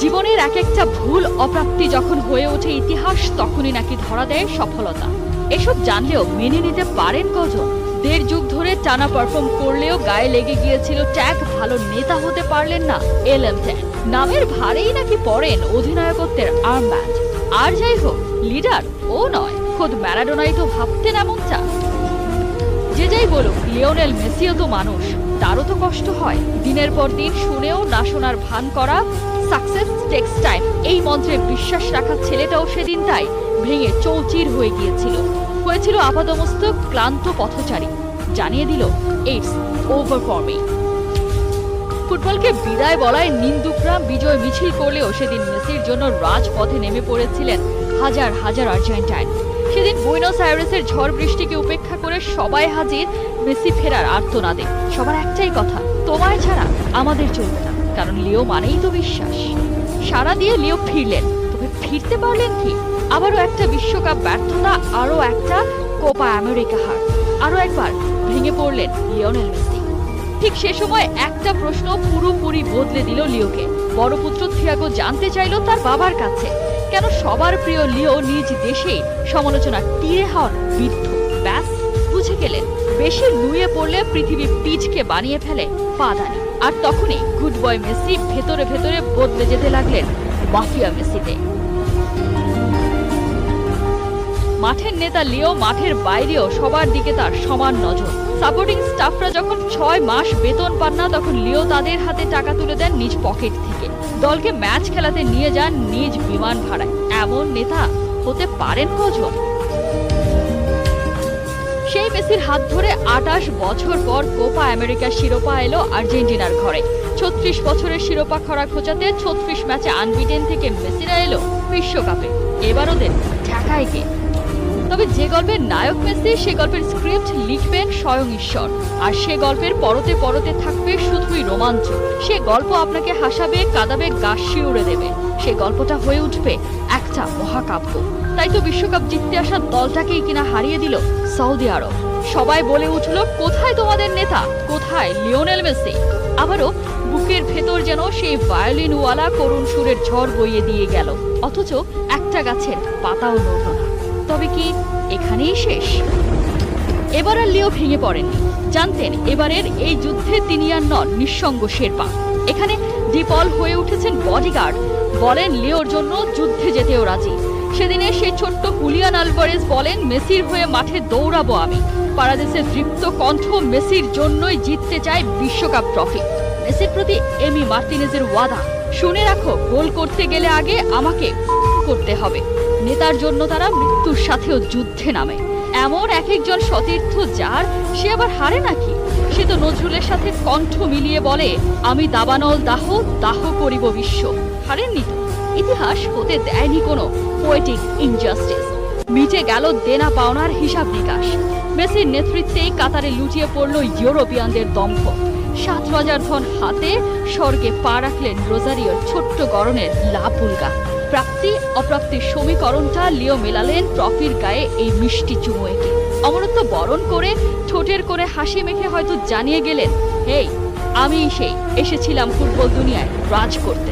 জীবনের এক একটা ভুল অপ্রাপ্তি যখন হয়ে ওঠে ইতিহাস, তখনই নাকি ধরা দেয় সফলতা। এসব জানলেও মেনে নিতে পারেন কজন? দেড় যুগ ধরে টানা পারফর্ম করলেও গায়ে লেগে গিয়েছিল ট্যাগ, ভালো নেতা হতে পারলেন না এল এম ট্যাগ নামের ভারেই নাকি পড়েন অধিনায়কত্বের আর্মব্যান্ড আর যাই হোক লিডার ও নয়, খোদ ম্যারাডোনাই তো ভাবতেন এমনটা। যে যাই বলুক, লিওনেল মেসিও তো মানুষ, তারও তো কষ্ট হয়। দিনের পর দিন শুনেও না শোনার ভান করা সাকসেস টেক্স টাইম এই মন্ত্রে বিশ্বাস রাখা ছেলেটাও সেদিন তাই ভেঙে চৌচির হয়ে গিয়েছিল। হয়েছিল আপাদমস্তক, ক্লান্ত পথচারী। জানিয়ে দিল ইটস ওভার ফর মি ফুটবলকে বিদায় বলায় নিন্দুকরা বিজয় মিছিল করলেও সেদিন মেসির জন্য রাজপথে নেমে পড়েছিলেন হাজার হাজার আর্জেন্টাইন। সেদিন বুইনোস আয়ারেসের ঝড় বৃষ্টিকে উপেক্ষা করে সবাই হাজির মেসি ফেরার আর্তনাদে। সবার একটাই কথা, তোমায় ছাড়া আমাদের চলবে না। কারণ লিও মানেই তো বিশ্বাস। সারা দিয়ে লিও ফিরলেন। তবে ফিরতে পারলেন কি? আবারও একটা বিশ্বকাপ ব্যর্থতা, আরও একটা কোপা আমেরিকা হার। আরও একবার ভেঙে পড়লেন লিওনেল মেসি। ঠিক সে সময় একটা প্রশ্ন পুরোপুরি বদলে দিল লিওকে। বড় পুত্র থিয়াগো জানতে চাইলো তার বাবার কাছে। কেন সবার প্রিয় লিও নিজ দেশে সমালোচনার তীরে হন বৃদ্ধ? ব্যাস, বুঝে গেলেন, বেশি নুয়ে পড়লে পৃথিবী পিচকে বানিয়ে ফেলে পাদানি আর তখনই গুড বয় মেসি ভেতরে ভেতরে বদলে যেতে লাগলেন মাফিয়া মেসিতে। মাঠের নেতা লিও, মাঠের বাইরেও সবার দিকে তার সমান নজর। সাপোর্টিং স্টাফরা যখন ছয় মাস বেতন পান না, তখন লিও তাদের হাতে টাকা তুলে দেন নিজ পকেট থেকে। দলকে ম্যাচ খেলাতে নিয়ে যান নিজ বিমান ভাড়ায়। এমন নেতা হতে পারেন কজন? মেসির হাত ধরে আটাশ বছর পর কোপা আমেরিকার শিরোপা এলো আর্জেন্টিনার ঘরে। ছত্রিশ বছরের শিরোপা খরা খোঁচাতে ছত্রিশ ম্যাচে আনবিটেন থেকে মেসিরা এলো বিশ্বকাপে। এবার ওদের ঠেকায় কে? তবে যে গল্পের নায়ক মেসি, সে গল্পের স্ক্রিপ্ট লিখবেন স্বয়ং ঈশ্বর। আর সে গল্পের পরতে পরতে থাকবে শুধুই রোমাঞ্চ। সে গল্প আপনাকে হাসাবে, কাঁদাবে গাছি উড়ে দেবে। সে গল্পটা হয়ে উঠবে একটা মহাকাব্য। তাই তো বিশ্বকাপ জিততে আসা দলটাকেই কিনা হারিয়ে দিল সৌদি আরব। সবাই বলে উঠল, কোথায় তোমাদের নেতা? কোথায় লিওনেল মেসি? আবারও বুকের ভেতর যেন সেই ভায়োলিনওয়ালা করুণ সুরের ঝড় বইয়ে দিয়ে গেল। অথচ একটা গাছের পাতাও নড়ল না। তবে কি এখানেই শেষ? এবার আর লিও ভেঙে পড়েননি। জানতেন এবারের এই যুদ্ধে তিনি আর নন, নিঃসঙ্গ শেরপা। এখানে ডিপল হয়ে উঠেছেন বডিগার্ড। বলেন লিওর জন্য যুদ্ধে যেতেও রাজি। সেদিনে সেই ছোট্ট হুলিয়ান আলভারেজ বলেন, মেসির হয়ে মাঠে দৌড়াবো আমি। পারাদেশের দৃপ্ত কণ্ঠ মেসির জন্যই জিততে চায় বিশ্বকাপ ট্রফি। মেসির প্রতি এমি মার্টিনেজের ওয়াদা। শুনে রাখো, গোল করতে গেলে আগে আমাকে করতে হবে। নেতার জন্য তারা মৃত্যুর সাথেও যুদ্ধে নামে। এমন এক একজন সতীর্থ যার, সে আবার হারে নাকি? সে তো নজরুলের সাথে কণ্ঠ মিলিয়ে বলে, আমি দাবানল দাহ দাহ করিব বিশ্ব। হারেননি তো? ইতিহাস হতে দেয়নি কোনো পোয়েটিক ইনজাস্টিস মিটে গেল দেনা পাওনার হিসাব নিকাশ। মেসির নেতৃত্বেই কাতারে লুটিয়ে পড়ল ইউরোপিয়ানদের দম্ভ। সাত রাজার ধন হাতে স্বর্গে পা রাখলেন রোজারিওর ছোট্ট গরনের লাপুলগা প্রাপ্তি, অপ্রাপ্তির সমীকরণটা লিও মেলালেন ট্রফির গায়ে এই মিষ্টি চুমুয়েকে। অমরত্ব বরণ করে ঠোঁটের করে হাসি মেখে হয়তো জানিয়ে গেলেন, হেই আমি সেই, এসেছিলাম ফুটবল দুনিয়ায় রাজ করতে।